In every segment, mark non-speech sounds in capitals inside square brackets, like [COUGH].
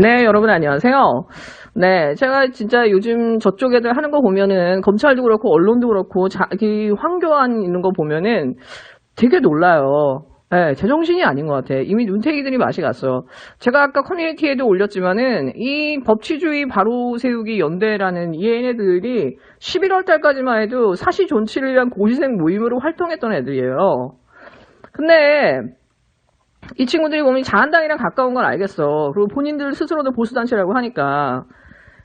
네, 여러분 안녕하세요. 네, 제가 진짜 요즘 저쪽 애들 하는 거 보면은 검찰도 그렇고 언론도 그렇고 자기 황교안 있는 거 보면은 되게 놀라요. 네, 제정신이 아닌 것 같아. 이미 눈탱이들이 맛이 갔어. 제가 아까 커뮤니티에도 올렸지만은 이 법치주의 바로 세우기 연대라는 이 얘네들이 11월 달까지만 해도 사시 존치를 위한 고시생 모임으로 활동했던 애들이에요. 근데 이 친구들이 보면 자한당이랑 가까운 걸 알겠어. 그리고 본인들 스스로도 보수단체라고 하니까.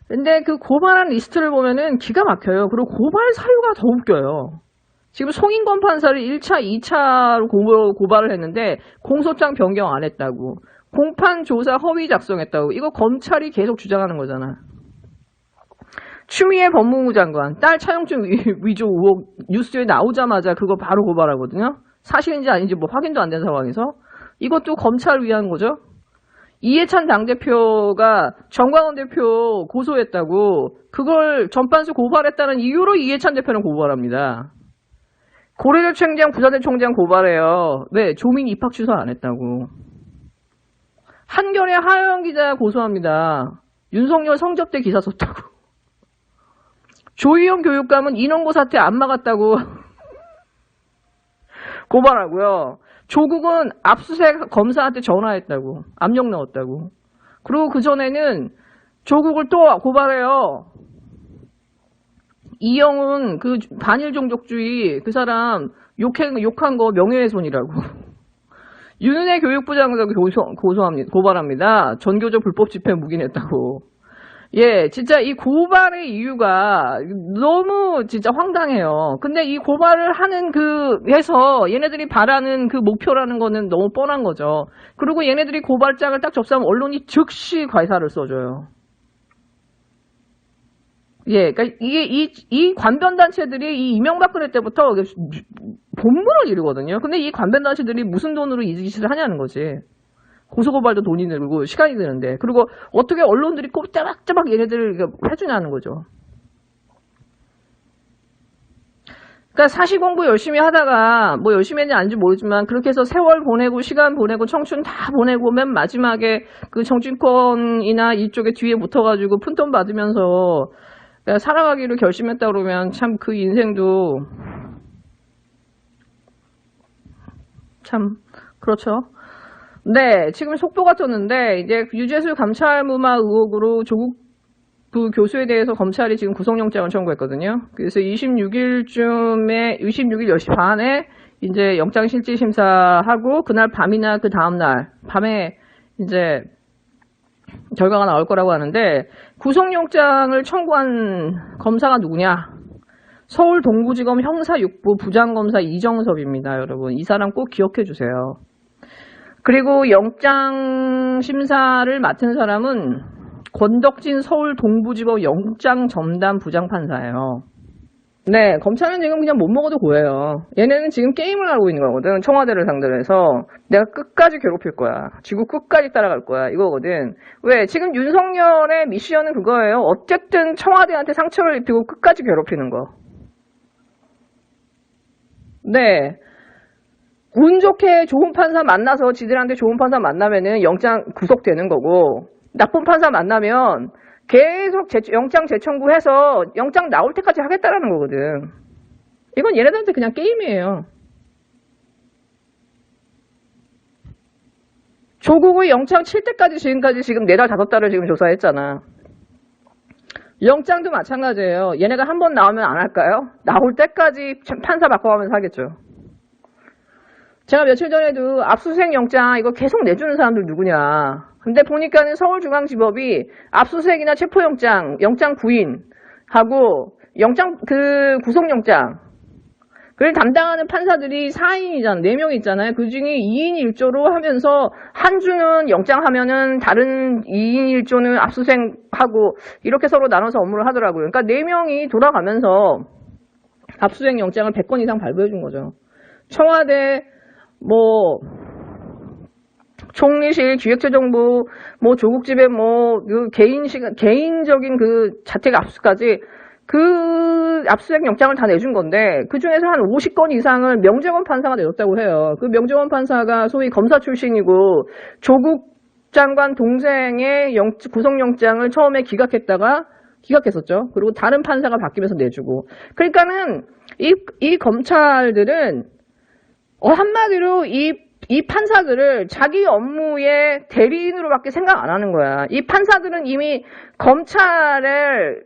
근데 그 고발한 리스트를 보면은 기가 막혀요. 그리고 고발 사유가 더 웃겨요. 지금 송인권 판사를 1차, 2차로 고, 고발을 했는데 공소장 변경 안 했다고. 공판 조사 허위 작성했다고. 이거 검찰이 계속 주장하는 거잖아. 추미애 법무부 장관, 딸 차용증 위- 위조 의혹 뉴스에 나오자마자 그거 바로 고발하거든요. 사실인지 아닌지 뭐 확인도 안 된 상황에서. 이것도 검찰 위한 거죠. 이해찬 당대표가 정광훈 대표 고소했다고 그걸 전반수 고발했다는 이유로 이해찬 대표는 고발합니다. 고려대총장, 부사대총장 고발해요. 왜? 조민 입학 취소 안 했다고. 한겨레 하영 기자 고소합니다. 윤석열 성접대 기사 썼다고. 조희영 교육감은 인원고 사태 안 막았다고 [LAUGHS] 고발하고요. 조국은 압수수색 검사한테 전화했다고. 압력 넣었다고. 그리고 그 전에는 조국을 또 고발해요. 이영훈 그 반일 종족주의 그 사람 욕한, 욕한 거 명예훼손이라고. [LAUGHS] 윤은혜 교육부 장관도 고소, 고소합니다. 고발합니다. 전교조 불법 집회 묵인했다고. 예, 진짜 이 고발의 이유가 너무 진짜 황당해요. 근데 이 고발을 하는 그, 해서 얘네들이 바라는 그 목표라는 거는 너무 뻔한 거죠. 그리고 얘네들이 고발장을 딱 접수하면 언론이 즉시 과사를 써줘요. 예, 그러니까 이게 이, 이 관변단체들이 이 이명박근혜 때부터 본문을 이루거든요. 근데 이 관변단체들이 무슨 돈으로 이 짓을 하냐는 거지. 고소고발도 돈이 들고 시간이 드는데 그리고 어떻게 언론들이 꼭 짜박짜박 얘네들을 해주냐는 거죠. 그러니까 사시 공부 열심히 하다가 뭐 열심히 했는지 아닌지 모르지만 그렇게 해서 세월 보내고 시간 보내고 청춘 다 보내고 맨 마지막에 그 정치권이나 이쪽에 뒤에 붙어가지고 푼돈 받으면서 살아가기로 결심했다 그러면 참 그 인생도 참 그렇죠. 네, 지금 속보가 떴는데 이제 유재수 감찰무마 의혹으로 조국 부 교수에 대해서 검찰이 지금 구속영장을 청구했거든요. 그래서 26일쯤에 26일 10시 반에 이제 영장 실질 심사하고 그날 밤이나 그 다음 날 밤에 이제 결과가 나올 거라고 하는데 구속영장을 청구한 검사가 누구냐? 서울 동부지검 형사 6부 부장검사 이정섭입니다, 여러분. 이 사람 꼭 기억해 주세요. 그리고 영장 심사를 맡은 사람은 권덕진 서울 동부지법 영장 전담 부장판사예요. 네, 검찰은 지금 그냥 못 먹어도 고해요. 얘네는 지금 게임을 하고 있는 거거든. 청와대를 상대로 해서 내가 끝까지 괴롭힐 거야. 지구 끝까지 따라갈 거야. 이거거든. 왜? 지금 윤석열의 미션은 그거예요. 어쨌든 청와대한테 상처를 입히고 끝까지 괴롭히는 거. 네. 운 좋게 좋은 판사 만나서 지들한테 좋은 판사 만나면은 영장 구속되는 거고 나쁜 판사 만나면 계속 재- 영장 재청구해서 영장 나올 때까지 하겠다라는 거거든. 이건 얘네들한테 그냥 게임이에요. 조국의 영장 칠 때까지 지금까지 지금 네 달 다섯 달을 지금 조사했잖아. 영장도 마찬가지예요. 얘네가 한 번 나오면 안 할까요? 나올 때까지 판사 바꿔가면서 하겠죠. 제가 며칠 전에도 압수수색 영장 이거 계속 내주는 사람들 누구냐. 근데 보니까는 서울중앙지법이 압수수색이나 체포영장, 영장 부인하고 영장 그 구속영장 그걸 담당하는 판사들이 4인이잖아. 4명 있잖아요. 그 중에 2인 1조로 하면서 한 주는 영장 하면은 다른 2인 1조는 압수수색하고 이렇게 서로 나눠서 업무를 하더라고요. 그러니까 4명이 돌아가면서 압수수색 영장을 100건 이상 발부해 준 거죠. 청와대 뭐 총리실, 기획재정부, 뭐 조국 집에 뭐 그 개인 시간, 개인적인 그 자택 압수까지 그 압수수색 영장을 다 내준 건데 그 중에서 한 50건 이상을 명재원 판사가 내줬다고 해요. 그 명재원 판사가 소위 검사 출신이고 조국 장관 동생의 영- 구속영장을 처음에 기각했다가 기각했었죠. 그리고 다른 판사가 바뀌면서 내주고. 그러니까는 이, 이 검찰들은 어, 한마디로 이, 이 판사들을 자기 업무의 대리인으로밖에 생각 안 하는 거야. 이 판사들은 이미 검찰을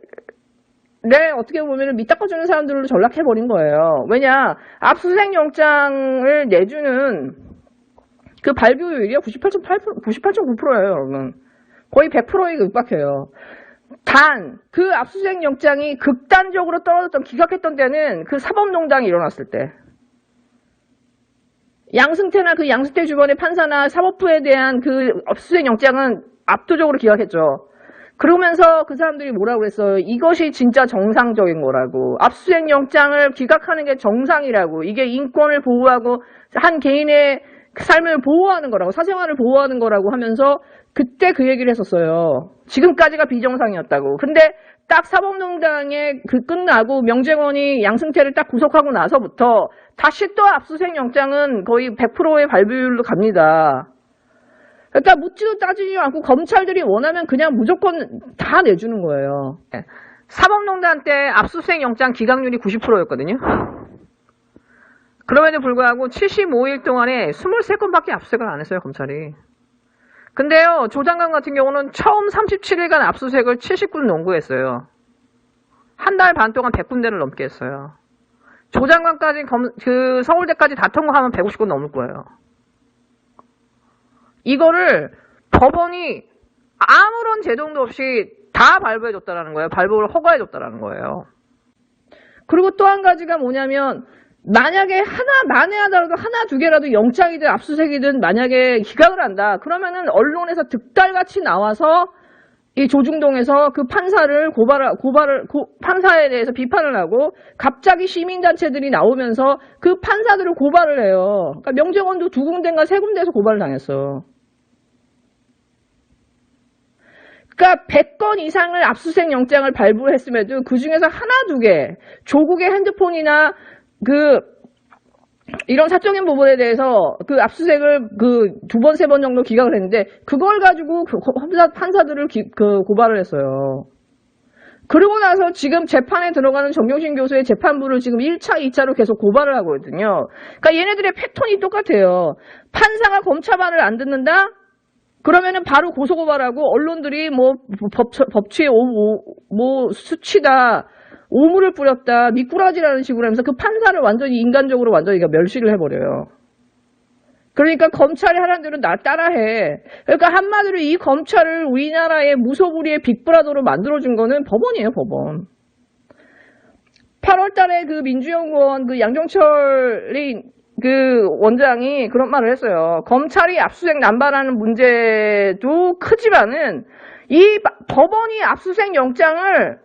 네, 어떻게 보면 밑 닦아주는 사람들로 전락해버린 거예요. 왜냐, 압수수색 영장을 내주는 그 발부율이 98.8%, 98.9%예요, 여러분. 거의 100%에 육박해요. 단, 그 압수수색 영장이 극단적으로 떨어졌던, 기각했던 때는 그 사법농단이 일어났을 때. 양승태나 그 양승태 주변의 판사나 사법부에 대한 그 압수수색 영장은 압도적으로 기각했죠. 그러면서 그 사람들이 뭐라고 그랬어요? 이것이 진짜 정상적인 거라고. 압수수색 영장을 기각하는 게 정상이라고. 이게 인권을 보호하고 한 개인의 삶을 보호하는 거라고. 사생활을 보호하는 거라고 하면서 그때 그 얘기를 했었어요. 지금까지가 비정상이었다고. 근데 딱 사법농단에 그 끝나고 명재원이 양승태를 딱 구속하고 나서부터 다시 또 압수수색 영장은 거의 100%의 발부율로 갑니다. 그러니까 묻지도 따지지 않고 검찰들이 원하면 그냥 무조건 다 내주는 거예요. 사법농단 때 압수수색 영장 기각률이 90%였거든요. 그럼에도 불구하고 75일 동안에 23건밖에 압수수색을 안 했어요, 검찰이. 근데요, 조 장관 같은 경우는 처음 37일간 압수수색을 70군 농구했어요. 한 달 반 동안 100군데를 넘게 했어요. 조 장관까지 검, 그 서울대까지 다 통과하면 150건 넘을 거예요. 이거를 법원이 아무런 제동도 없이 다 발부해줬다라는 거예요. 발부를 허가해줬다라는 거예요. 그리고 또 한 가지가 뭐냐면 만약에 하나 만에하더라도 하나 두 개라도 영장이든 압수수색이든 만약에 기각을 한다. 그러면은 언론에서 득달같이 나와서 이 조중동에서 그 판사를 고발을 고발을 고- 판사에 대해서 비판을 하고 갑자기 시민단체들이 나오면서 그 판사들을 고발을 해요. 그러니까 명재원도 두 군데인가 세 군데에서 고발을 당했어. 그러니까 100건 이상을 압수수색 영장을 발부를 했음에도 그 중에서 하나 두 개, 조국의 핸드폰이나 그 이런 사적인 부분에 대해서 그 압수수색을 그 두 번, 세 번 정도 기각을 했는데 그걸 가지고 그 판사, 기- 그 고발을 했어요. 그러고 나서 지금 재판에 들어가는 정경심 교수의 재판부를 지금 1차, 2차로 계속 고발을 하거든요. 그러니까 얘네들의 패턴이 똑같아요. 판사가 검찰말을 안 듣는다? 그러면은 바로 고소고발하고 언론들이 뭐 법, 법치에 오, 오- 뭐 수치다, 오물을 뿌렸다, 미꾸라지라는 식으로 하면서 그 판사를 완전히 인간적으로 완전히 그러니까 멸시를 해버려요. 그러니까 검찰이 하라는 대로 나 따라해. 그러니까 한마디로 이 검찰을 우리나라의 무소불위의 빅브라더로 만들어준 거는 법원이에요, 법원. 8월 달에 그 민주연구원 그 양정철이 그 원장이 그런 말을 했어요. 검찰이 압수수색 남발하는 문제도 크지만은 이 마- 법원이 압수수색 영장을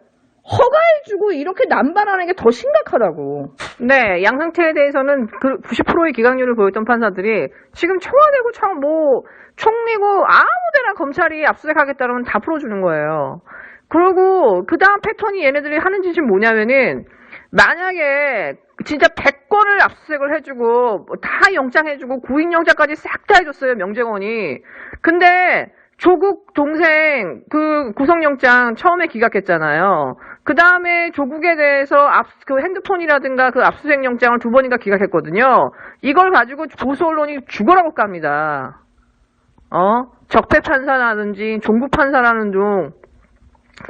허가해주고 이렇게 남발하는 게 더 심각하다고. 네, 양상태에 대해서는 그 90%의 기각률을 보였던 판사들이 지금 청와대고 청, 뭐, 총리고 아무데나 검찰이 압수수색하겠다면 다 풀어주는 거예요. 그리고 그 다음 패턴이 얘네들이 하는 짓이 뭐냐면은 만약에 진짜 100건을 압수수색을 해주고 뭐다 영장해주고 구인영장까지 싹 다 해줬어요 명재건이. 근데 조국 동생 그 구속영장 처음에 기각했잖아요. 그 다음에 조국에 대해서 압, 그 핸드폰이라든가 그 압수수색 영장을 두 번인가 기각했거든요. 이걸 가지고 보수 언론이 죽어라고 깝니다. 어? 적폐 판사라든지 종북 판사라는 둥,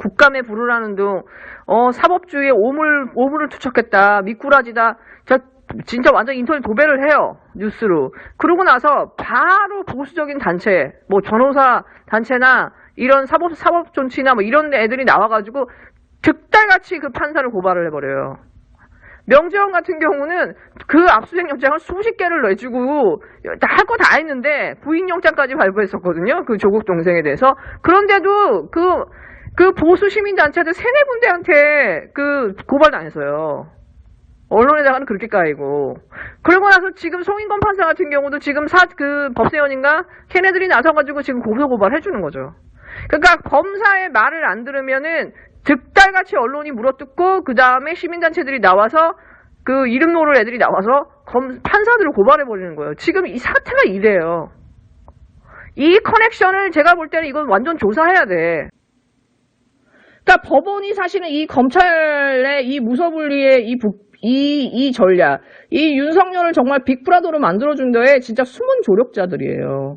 국감에 부르라는 둥, 어, 사법주의에 오물, 오물을 투척했다. 미꾸라지다. 저, 진짜 완전 인터넷 도배를 해요. 뉴스로. 그러고 나서 바로 보수적인 단체, 뭐 변호사 단체나 이런 사법, 사법 존치나 뭐 이런 애들이 나와가지고 득달같이 그 판사를 고발을 해버려요. 명재원 같은 경우는 그 압수수색 영장을 수십 개를 내주고 할거 다 했는데 부인 영장까지 발부했었거든요. 그 조국 동생에 대해서. 그런데도 그, 그 보수 시민단체들 세네 군데한테 그 고발당했어요. 언론에다가는 그렇게 까이고. 그러고 나서 지금 송인건 판사 같은 경우도 지금 사, 그 법세원인가? 걔네들이 나서가지고 지금 고소 고발 해주는 거죠. 그러니까 검사의 말을 안 들으면은 득달같이 언론이 물어뜯고 그 다음에 시민단체들이 나와서 그 이름 모를 애들이 나와서 검, 판사들을 고발해 버리는 거예요. 지금 이 사태가 이래요. 이 커넥션을 제가 볼 때는 이건 완전 조사해야 돼. 그러니까 법원이 사실은 이 검찰의 이 무서분리의 이, 부- 이, 이 전략, 이 윤석열을 정말 빅브라더로 만들어준 거에 진짜 숨은 조력자들이에요.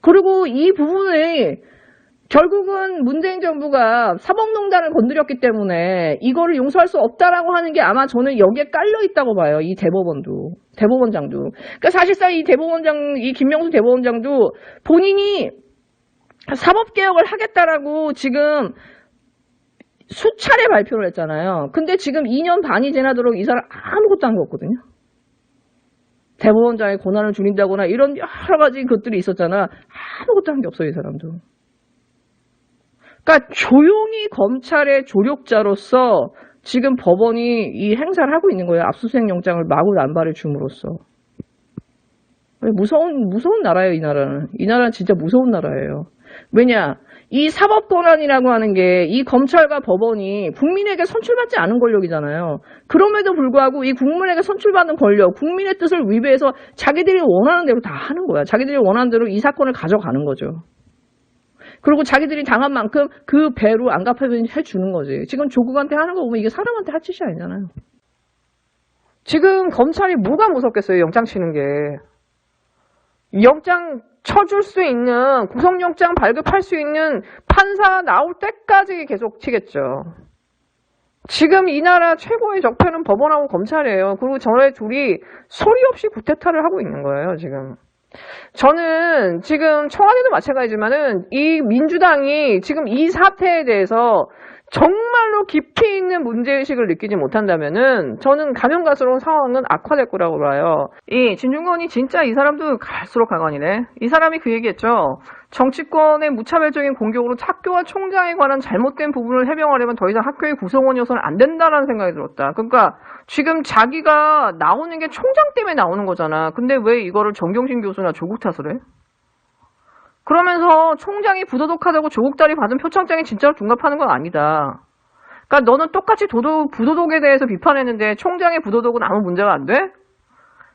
그리고 이 부분을 결국은 문재인 정부가 사법농단을 건드렸기 때문에 이거를 용서할 수 없다라고 하는 게 아마 저는 여기에 깔려 있다고 봐요. 이 대법원도. 대법원장도. 그러니까 사실상 이 대법원장, 이 김명수 대법원장도 본인이 사법개혁을 하겠다라고 지금 수차례 발표를 했잖아요. 근데 지금 2년 반이 지나도록 이 사람 아무것도 한거 없거든요. 대법원장의 권한을 줄인다거나 이런 여러 가지 것들이 있었잖아. 아무것도 한 게 없어요, 이 사람도. 그러니까 조용히 검찰의 조력자로서 지금 법원이 이 행사를 하고 있는 거예요. 압수수색 영장을 마구 남발을 줌으로써. 무서운 무서운 나라예요, 이 나라는. 이 나라는 진짜 무서운 나라예요. 왜냐? 이 사법 권한이라고 하는 게 이 검찰과 법원이 국민에게 선출받지 않은 권력이잖아요. 그럼에도 불구하고 이 국민에게 선출받은 권력, 국민의 뜻을 위배해서 자기들이 원하는 대로 다 하는 거야. 자기들이 원하는 대로 이 사건을 가져가는 거죠. 그리고 자기들이 당한 만큼 그 배로 안 갚아면 해주는 거지. 지금 조국한테 하는 거 보면 이게 사람한테 할 짓이 아니잖아요. 지금 검찰이 뭐가 무섭겠어요, 영장 치는 게. 영장 쳐줄 수 있는, 구속영장 발급할 수 있는 판사 나올 때까지 계속 치겠죠. 지금 이 나라 최고의 적폐는 법원하고 검찰이에요. 그리고 저의 둘이 소리 없이 구태타를 하고 있는 거예요, 지금. 저는 지금 청와대도 마찬가지지만은 이 민주당이 지금 이 사태에 대해서 정말로 깊이 있는 문제의식을 느끼지 못한다면은 저는 가면 갈수록 상황은 악화될 거라고 봐요. 이 진중권이 진짜 이 사람도 갈수록 가관이네. 이 사람이 그 얘기했죠. 정치권의 무차별적인 공격으로 학교와 총장에 관한 잘못된 부분을 해명하려면 더 이상 학교의 구성원이어서는 안 된다라는 생각이 들었다. 그러니까 지금 자기가 나오는 게 총장 때문에 나오는 거잖아. 근데 왜 이거를 정경심 교수나 조국 탓을 해? 그러면서 총장이 부도덕하다고 조국다리 받은 표창장이 진짜로 둔갑하는 건 아니다. 그러니까 너는 똑같이 도덕, 부도덕에 대해서 비판했는데 총장의 부도덕은 아무 문제가 안 돼?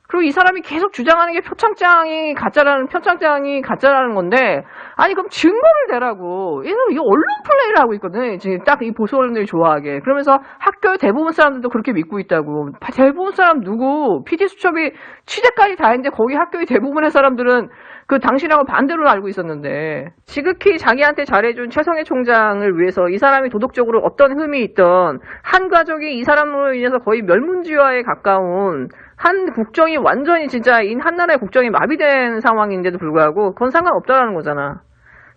그리고 이 사람이 계속 주장하는 게 표창장이 가짜라는 표창장이 가짜라는 건데 아니 그럼 증거를 대라고. 얘는 이 언론 플레이를 하고 있거든. 지금 딱 이 보수 언론들이 좋아하게. 그러면서 학교의 대부분 사람들도 그렇게 믿고 있다고. 대부분 사람 누구? PD 수첩이 취재까지 다 했는데 거기 학교의 대부분의 사람들은 그 당신하고 반대로 알고 있었는데 지극히 자기한테 잘해준 최성해 총장을 위해서 이 사람이 도덕적으로 어떤 흠이 있던 한 가족이 이 사람으로 인해서 거의 멸문지화에 가까운 한 국정이 완전히 진짜 이한 나라의 국정이 마비된 상황인데도 불구하고 그건 상관없다라는 거잖아.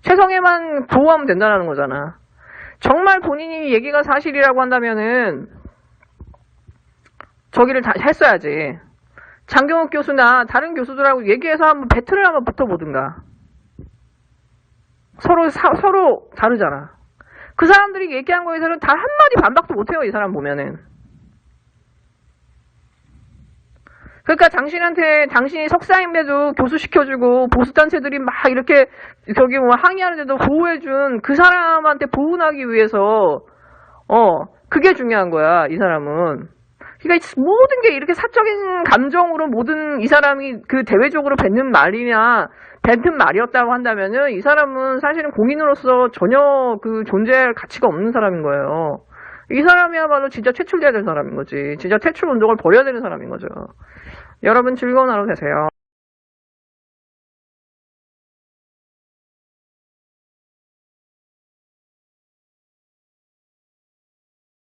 최성해만 보호하면 된다는 거잖아. 정말 본인이 얘기가 사실이라고 한다면은 저기를 다 했어야지. 장경욱 교수나 다른 교수들하고 얘기해서 한번 배틀을 한번 붙어보든가. 서로 사- 서로 다르잖아. 그 사람들이 얘기한 거에 서는 단 한마디 반박도 못해요, 이 사람 보면은. 그러니까 당신한테 당신이 석사인데도 교수 시켜주고 보수단체들이 막 이렇게 저기 뭐 항의하는데도 보호해준 그 사람한테 보훈하기 위해서 어 그게 중요한 거야 이 사람은. 그러니까 모든 게 이렇게 사적인 감정으로 모든 이 사람이 그 대외적으로 뱉는 말이냐 뱉은 말이었다고 한다면은 이 사람은 사실은 공인으로서 전혀 그 존재할 가치가 없는 사람인 거예요. 이 사람이야말로 진짜 퇴출돼야 될 사람인 거지. 진짜 퇴출 운동을 벌여야 되는 사람인 거죠. 여러분 즐거운 하루 되세요.